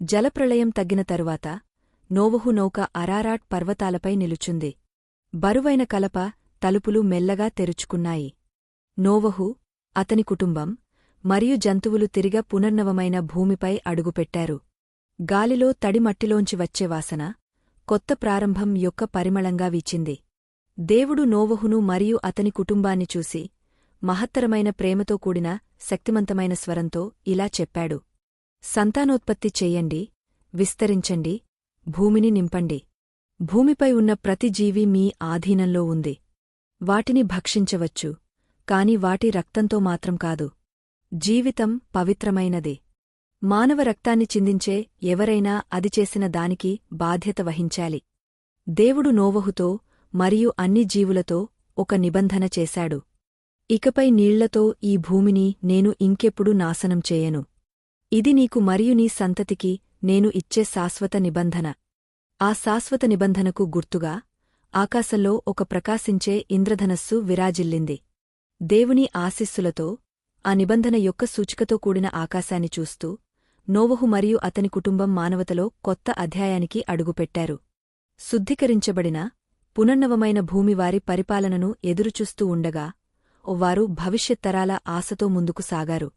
జలప్రళయం తగ్గిన తరువాత నోవహు నౌక అరారాట్ పర్వతాలపై నిలుచుంది. బరువైన కలప తలుపులు మెల్లగా తెరుచుకున్నాయి. నోవహు అతని కుటుంబం మరియు జంతువులు తిరిగ పునర్నవమైన భూమిపై అడుగుపెట్టారు. గాలిలో తడిమట్టిలోంచి వచ్చే వాసన కొత్త ప్రారంభం యొక్క పరిమళంగా వీచింది. దేవుడు నోవహును మరియు అతని కుటుంబాన్ని చూసి మహత్తరమైన ప్రేమతో కూడిన శక్తిమంతమైన స్వరంతో ఇలా చెప్పాడు. సంతానోత్పత్తి చెయ్యండి విస్తరించండి భూమిని నింపండి. భూమిపై ఉన్న ప్రతి జీవి మీ ఆధీనంలో ఉంది. వాటిని భక్షించవచ్చు కాని వాటి రక్తంతో మాత్రం కాదు. జీవితం పవిత్రమైనదే. మానవ రక్తాన్ని చిందించే ఎవరైనా అది చేసిన దానికి బాధ్యత వహించాలి. దేవుడు నోవహుతో మరియు అన్ని జీవులతో ఒక నిబంధన చేశాడు. ఇకపై నీళ్ళతో ఈ భూమిని నేను ఇంకెప్పుడు నాశనం చేయను. ఇది నీకు మరియు నీ సంతతికి నేను ఇచ్చే శాశ్వత నిబంధన. ఆ శాశ్వత నిబంధనకు గుర్తుగా ఆకాశంలో ఒక ప్రకాశించే ఇంద్రధనస్సు విరాజిల్లింది. దేవుని ఆశిస్సులతో ఆ నిబంధన యొక్క సూచికతో కూడిన ఆకాశాన్ని చూస్తూ నోవహు మరియు అతని కుటుంబం మానవతలో కొత్త అధ్యాయానికి అడుగుపెట్టారు. శుద్ధీకరించబడిన పునర్నవమైన భూమివారి పరిపాలనను ఎదురుచూస్తూ ఉండగా వారు భవిష్యత్తరాల ఆశతో ముందుకు సాగారు.